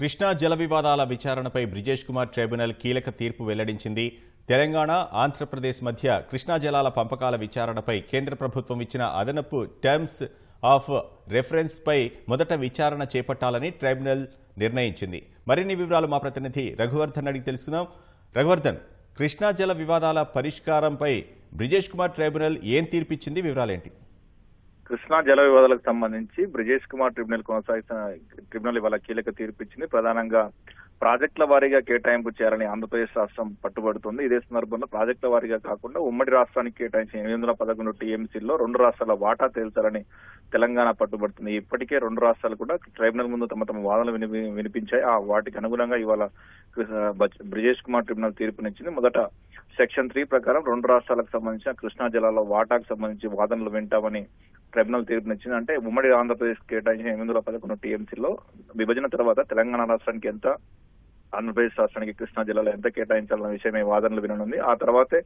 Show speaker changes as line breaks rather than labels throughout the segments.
కృష్ణా జల వివాదాల విచారణపై బ్రిజేష్ కుమార్ ట్రైబ్యునల్ కీలక తీర్పు వెల్లడించింది. తెలంగాణ ఆంధ్రప్రదేశ్ మధ్య కృష్ణా జలాల పంపకాల విచారణపై కేంద్ర ప్రభుత్వం ఇచ్చిన అదనపు టర్మ్స్ ఆఫ్ రెఫరెన్స్పై మొదట విచారణ చేపట్టాలని ట్రైబ్యునల్ నిర్ణయించింది. మరిన్ని వివరాలు మా ప్రతినిధి రఘువర్ధన్ అడిగి తెలుసుకుందాం. రఘువర్ధన్ కృష్ణా జల వివాదాల పరిష్కారంపై బ్రిజేష్ కుమార్ ట్రైబ్యునల్ ఏం తీర్పిచ్చింది? వివరాలేంటి?
కృష్ణా జల వివాదాలకు సంబంధించి బ్రిజేష్ కుమార్ ట్రిబ్యునల్ కొనసాగిస్తున్న ట్రిబ్యునల్ ఇవాళ కీలక తీర్పు ఇచ్చింది. ప్రధానంగా ప్రాజెక్టుల వారీగా కేటాయింపు చేయాలని ఆంధ్రప్రదేశ్ రాష్ట్రం పట్టుబడుతుంది. ఇదే సందర్భంలో ప్రాజెక్టుల వారీగా కాకుండా ఉమ్మడి రాష్ట్రానికి కేటాయించిన ఎనిమిది వందల పదకొండు టీఎంసీల్లో రెండు రాష్ట్రాల వాటా తేల్చాలని తెలంగాణ పట్టుబడుతుంది. ఇప్పటికే రెండు రాష్ట్రాలు కూడా ట్రైబ్యునల్ ముందు తమ తమ వాదనలు విని వినిపించాయి. ఆ వాటికి అనుగుణంగా ఇవాళ బ్రిజేష్ కుమార్ ట్రిబ్యునల్ తీర్పునిచ్చింది. మొదట సెక్షన్ త్రీ ప్రకారం రెండు రాష్ట్రాలకు సంబంధించిన కృష్ణా జిల్లాలో వాటాకు సంబంధించి వాదనలు వింటామని ట్రైబ్యునల్ తీర్పునిచ్చింది. అంటే ఉమ్మడి ఆంధ్రప్రదేశ్ కేటాయించిన ఎనిమిది వందల పదకొండు టీఎంసీలో విభజన తర్వాత తెలంగాణ రాష్ట్రానికి ఎంత ఆంధ్రప్రదేశ్ రాష్ట్రానికి కృష్ణా జిల్లాలో ఎంత కేటాయించాలన్న విషయమే వాదనలు విననుంది. ఆ తర్వాతే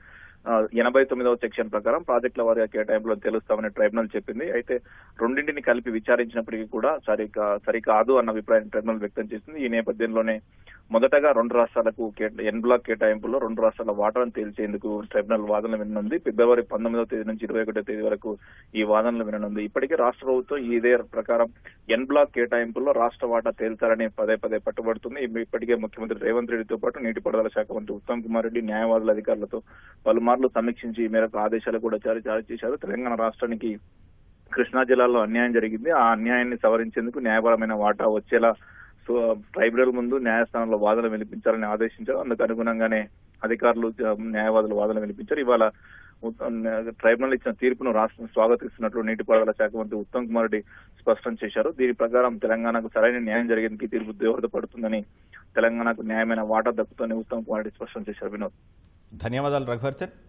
ఎనభై తొమ్మిదవ సెక్షన్ ప్రకారం ప్రాజెక్టుల వారీగా కేటాయింపులను తెలుస్తామని ట్రైబ్యునల్ చెప్పింది. అయితే రెండింటిని కలిపి విచారించినప్పటికీ కూడా సరికా సరికాదు అన్న అభిప్రాయం ట్రైబ్యునల్ వ్యక్తం చేసింది. ఈ నేపథ్యంలోనే మొదటగా రెండు రాష్ట్రాలకు కేట- ఎన్ బ్లాక్ కేటాయింపులో రెండు రాష్ట్రాల వాటాను తేల్చేందుకు ట్రైబ్యునల్ వాదనలు విననుంది. ఫిబ్రవరి పంతొమ్మిదవ తేదీ నుంచి ఇరవై ఒకటో తేదీ వరకు ఈ వాదనలు విననుంది. ఇప్పటికే రాష్ట్ర ప్రభుత్వం ఇదే ప్రకారం ఎన్ బ్లాక్ కేటాయింపుల్లో రాష్ట్ర వాటా తేల్చాలని పదే పదే పట్టుబడుతుంది. ఇప్పటికే ముఖ్యమంత్రి రేవంత్ రెడ్డితో పాటు నీటిపారుదల శాఖ మంత్రి ఉత్తమ్ కుమార్ రెడ్డి న్యాయవాదుల అధికారులతో పలుమార్లు సమీక్షించి ఈ మేరకు ఆదేశాలు కూడా జారీ జారీ చేశారు. తెలంగాణ రాష్ట్రానికి కృష్ణా జిల్లాలో అన్యాయం జరిగింది. ఆ అన్యాయాన్ని సవరించేందుకు న్యాయపరమైన వాటా వచ్చేలా సో ట్రైబ్యునల్ ముందు న్యాయస్థానంలో వాదనలు వినిపించాలని ఆదేశించారు. అందుకు అనుగుణంగానే అధికారులు న్యాయవాదులు వాదనలు వినిపించారు. ఇవాళ ట్రైబ్యునల్ ఇచ్చిన తీర్పును రాష్ట్రం స్వాగతిస్తున్నట్లు నీటిపారుదల శాఖ మంత్రి ఉత్తమ్ కుమార్ రెడ్డి స్పష్టం చేశారు. దీని ప్రకారం తెలంగాణకు సరైన న్యాయం జరిగేందుకు ఈ తీర్పు దోహదపడుతుందని తెలంగాణకు న్యాయమైన వాటా దక్కుతుందని ఉత్తమ్ కుమార్ రెడ్డి స్పష్టం చేశారు. వినోద్.
ధన్యవాదాలు రఘువర్ధన్.